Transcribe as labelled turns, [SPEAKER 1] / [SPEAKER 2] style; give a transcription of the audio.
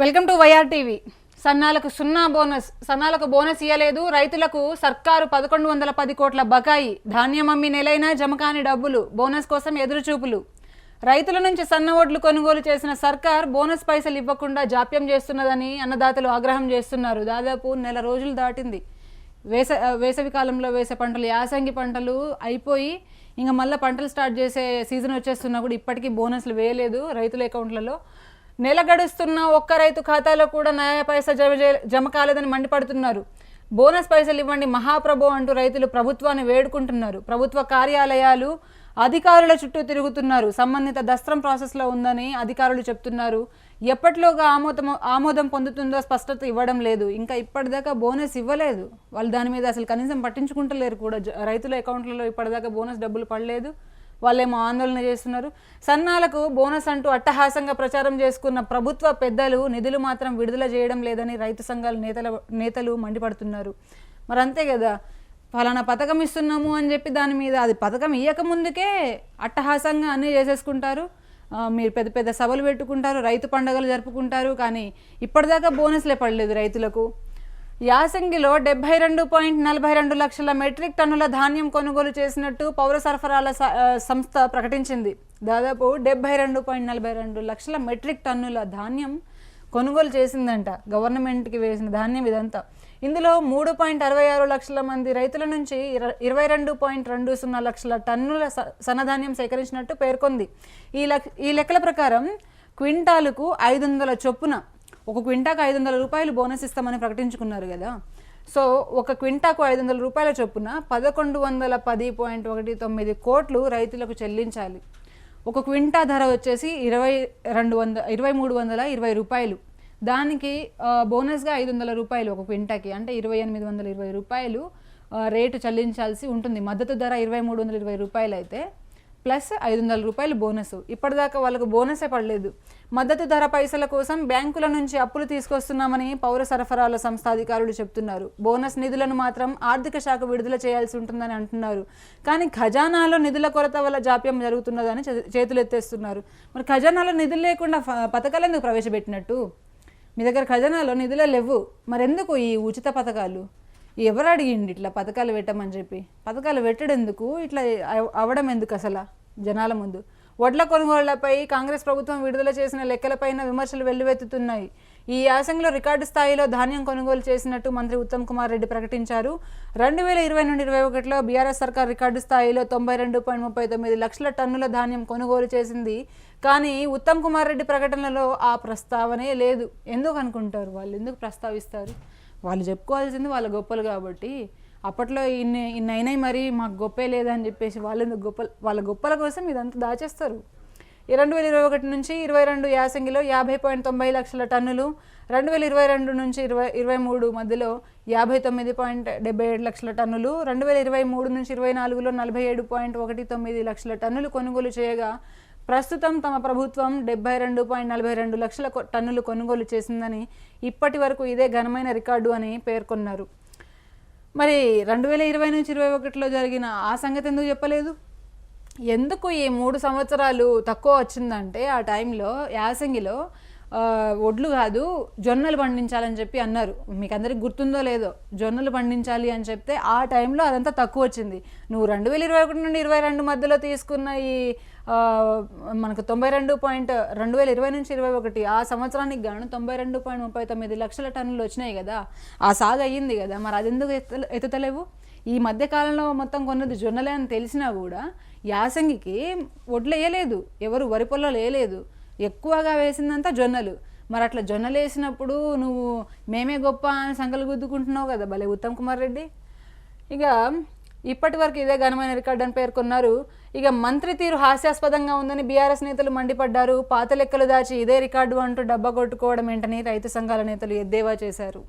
[SPEAKER 1] Welcome to YR TV. సన్నాలకు సున్నా bonus సన్నాలకు bonus ఇయ్యలేదు. రైతులకు సర్కారు పదకొండు వందల పది కోట్ల బకాయి. ధాన్యం అమ్మి నెలైనా జమకాని డబ్బులు. బోనస్ కోసం ఎదురుచూపులు. రైతుల నుంచి సన్న ఓట్లు కొనుగోలు చేసిన సర్కార్ బోనస్ పైసలు ఇవ్వకుండా జాప్యం చేస్తున్నదని అన్నదాతలు ఆగ్రహం చేస్తున్నారు. దాదాపు నెల రోజులు దాటింది. వేస వేసవి కాలంలో వేసే పంటలు యాసంగి పంటలు అయిపోయి ఇంకా మళ్ళీ పంటలు స్టార్ట్ చేసే సీజన్ వచ్చేస్తున్నా కూడా ఇప్పటికీ బోనస్లు వేయలేదు రైతుల అకౌంట్లలో. నెల గడుస్తున్న ఒక్క రైతు ఖాతాలో కూడా నయా పైసా జమ జమ కాలేదని మండిపడుతున్నారు. బోనస్ పైసలు ఇవ్వండి మహాప్రభు అంటూ రైతులు ప్రభుత్వాన్ని వేడుకుంటున్నారు. ప్రభుత్వ కార్యాలయాలు అధికారుల చుట్టూ తిరుగుతున్నారు. సంబంధిత దస్త్రం ప్రాసెస్లో ఉందని అధికారులు చెప్తున్నారు. ఎప్పటిలోగా ఆమోదం ఆమోదం పొందుతుందో స్పష్టత ఇవ్వడం లేదు. ఇంకా ఇప్పటిదాకా బోనస్ ఇవ్వలేదు. వాళ్ళు దాని మీద అసలు కనీసం పట్టించుకుంటలేరు కూడా. జ- రైతుల అకౌంట్లలో ఇప్పటిదాకా బోనస్ డబ్బులు పడలేదు. వాళ్ళేమో ఆందోళన చేస్తున్నారు. సన్నాలకు బోనస్ అంటూ అట్టహాసంగా ప్రచారం చేసుకున్న ప్రభుత్వ పెద్దలు నిధులు మాత్రం విడుదల చేయడం లేదని రైతు సంఘాల నేతల నేతలు మండిపడుతున్నారు. మరి అంతే కదా. ఫలానా పథకం ఇస్తున్నాము అని చెప్పి దాని మీద అది పథకం ఇయ్యకముందుకే అట్టహాసంగా అన్నీ చేసేసుకుంటారు. మీరు పెద్ద పెద్ద సభలు పెట్టుకుంటారు రైతు పండుగలు జరుపుకుంటారు కానీ ఇప్పటిదాకా బోనస్లే పడలేదు రైతులకు. యాసంగిలో డెబ్బై రెండు పాయింట్ నలభై రెండు లక్షల మెట్రిక్ టన్నుల ధాన్యం కొనుగోలు చేసినట్టు పౌర సరఫరాల స- సంస్థ ప్రకటించింది. దాదాపు డెబ్బై రెండు పాయింట్ నలభై రెండు లక్షల మెట్రిక్ టన్నుల ధాన్యం కొనుగోలు చేసిందంట గవర్నమెంట్కి వేసిన ధాన్యం ఇదంతా. ఇందులో మూడు పాయింట్ అరవై ఆరు లక్షల మంది రైతుల నుంచి ఇర- ఇరవై రెండు పాయింట్ రెండు సున్నా లక్షల టన్నుల స- సన్నధాన్యం సేకరించినట్టు పేర్కొంది. ఈ లక్ ఈ లెక్కల ప్రకారం క్వింటాలుకు ఐదు వందల చొప్పున ఒక క్వింటాకు ఐదు వందల రూపాయలు బోనస్ ఇస్తామని ప్రకటించుకున్నారు కదా. సో ఒక క్వింటాకు ఐదు వందల రూపాయల చొప్పున పదకొండు వందల పది పాయింట్ ఒకటి తొమ్మిది కోట్లు రైతులకు చెల్లించాలి. ఒక క్వింటా ధర వచ్చేసి ఇరవై రెండు వంద ఇరవై మూడు వందల ఇరవై రూపాయలు. దానికి బోనస్గా ఐదు వందల రూపాయలు ఒక క్వింటాకి. అంటే ఇరవై ఎనిమిది వందల ఇరవై రూపాయలు రేటు చెల్లించాల్సి ఉంటుంది. మద్దతు ధర ఇరవై మూడు వందల ఇరవై రూపాయలు అయితే ప్లస్ ఐదు వందల రూపాయలు బోనస్. ఇప్పటిదాకా వాళ్ళకు బోనసే పడలేదు. మద్దతు ధర పైసల కోసం బ్యాంకుల నుంచి అప్పులు తీసుకొస్తున్నామని పౌర సరఫరాల సంస్థ అధికారులు చెప్తున్నారు. బోనస్ నిధులను మాత్రం ఆర్థిక శాఖ విడుదల చేయాల్సి ఉంటుందని అంటున్నారు. కానీ ఖజానాలో నిధుల కొరత వల్ల జాప్యం జరుగుతున్నదని చే- మరి ఖజానాలో నిధులు లేకుండా పథకాలు ఎందుకు ప్రవేశపెట్టినట్టు? మీ దగ్గర ఖజానాలో నిధులే లేవు. మరెందుకు ఈ ఉచిత పథకాలు? ఎవరు అడిగిండి ఇట్లా పథకాలు పెట్టమని చెప్పి? పథకాలు పెట్టడెందుకు? ఇట్లా అవడం ఎందుకు అసలు జనాల ముందు? వడ్ల కొనుగోళ్ళపై కాంగ్రెస్ ప్రభుత్వం విడుదల చేసిన లెక్కలపైన విమర్శలు వెల్లువెత్తుతున్నాయి. ఈ యాసంగిలో రికార్డు స్థాయిలో ధాన్యం కొనుగోలు చేసినట్టు మంత్రి ఉత్తమ్ కుమార్ రెడ్డి ప్రకటించారు. రెండు వేల ఇరవై నుండి ఇరవై ఒకటిలో బీఆర్ఎస్ సర్కార్ రికార్డు స్థాయిలో తొంభై రెండు పాయింట్ ముప్పై తొమ్మిది లక్షల టన్నుల ధాన్యం కొనుగోలు చేసింది. కానీ ఉత్తమ్ కుమార్ రెడ్డి ప్రకటనలో ఆ ప్రస్తావనే లేదు. ఎందుకు అనుకుంటారు వాళ్ళు? ఎందుకు ప్రస్తావిస్తారు? వాళ్ళు చెప్పుకోవాల్సింది వాళ్ళ గొప్పలు కాబట్టి అప్పట్లో ఇన్ని ఇన్ని అయినాయి మరి మాకు గొప్పే లేదని చెప్పేసి వాళ్ళు గొప్ప వాళ్ళ గొప్పల కోసం ఇదంతా దాచేస్తారు. ఈ రెండు వేల ఇరవై ఒకటి నుంచి ఇరవై రెండు యాసంగిలో యాభై పాయింట్ తొంభై లక్షల టన్నులు రెండు వేల ఇరవై రెండు నుంచి ఇరవై ఇరవై మూడు మధ్యలో యాభై తొమ్మిది పాయింట్ డెబ్బై ఏడు లక్షల టన్నులు రెండు వేల ఇరవై మూడు నుంచి ఇరవై నాలుగులో నలభై ఏడు పాయింట్ ఒకటి తొమ్మిది లక్షల టన్నులు కొనుగోలు చేయగా ప్రస్తుతం తమ ప్రభుత్వం డెబ్బై రెండు పాయింట్ నలభై రెండు లక్షల టన్నులు కొనుగోలు చేసిందని ఇప్పటి వరకు ఇదే ఘనమైన రికార్డు అని పేర్కొన్నారు. మరి రెండు వేల ఇరవై నుంచి ఇరవై ఒకటిలో జరిగిన ఆ సంగతి ఎందుకు చెప్పలేదు? ఎందుకు ఈ మూడు సంవత్సరాలు తక్కువ వచ్చిందంటే ఆ టైంలో యాసంగిలో ఒడ్లు కాదు జొన్నలు పండించాలని చెప్పి అన్నారు. మీకు అందరికి గుర్తుందో లేదో జొన్నలు పండించాలి అని చెప్తే ఆ టైంలో అదంతా తక్కువ వచ్చింది. నువ్వు రెండు వేల ఇరవై ఒకటి నుండి ఇరవై రెండు మధ్యలో తీసుకున్న ఈ మనకు తొంభై రెండు పాయింట్ రెండు వేల ఇరవై నుంచి ఇరవై ఒకటి ఆ సంవత్సరానికి గాను తొంభై రెండు పాయింట్ ముప్పై తొమ్మిది లక్షల టన్నులు వచ్చినాయి కదా. ఆ సాగు అయ్యింది కదా. మరి అది ఎందుకు ఎత్తుతలేవు? ఈ మధ్యకాలంలో మొత్తం కొన్నది జొన్నలే అని తెలిసినా కూడా యాసంగికి వడ్లు వేయలేదు. ఎవరు వరి పొలాలు వేయలేదు. ఎక్కువగా వేసిందంతా జొన్నలు. మరి అట్లా జొన్నలు వేసినప్పుడు నువ్వు మేమే గొప్ప అని సంకలు గుద్దుకుంటున్నావు కదా భలే ఉత్తమ్ కుమార్ రెడ్డి. ఇక ఇప్పటి వరకు ఇదే ఘనమైన రికార్డు అని పేర్కొన్నారు. ఇక మంత్రి తీరు హాస్యాస్పదంగా ఉందని బీఆర్ఎస్ నేతలు మండిపడ్డారు. పాత లెక్కలు దాచి ఇదే రికార్డు అంటూ డబ్బా కొట్టుకోవడం ఏంటని రైతు సంఘాల నేతలు ఎద్దేవా చేశారు.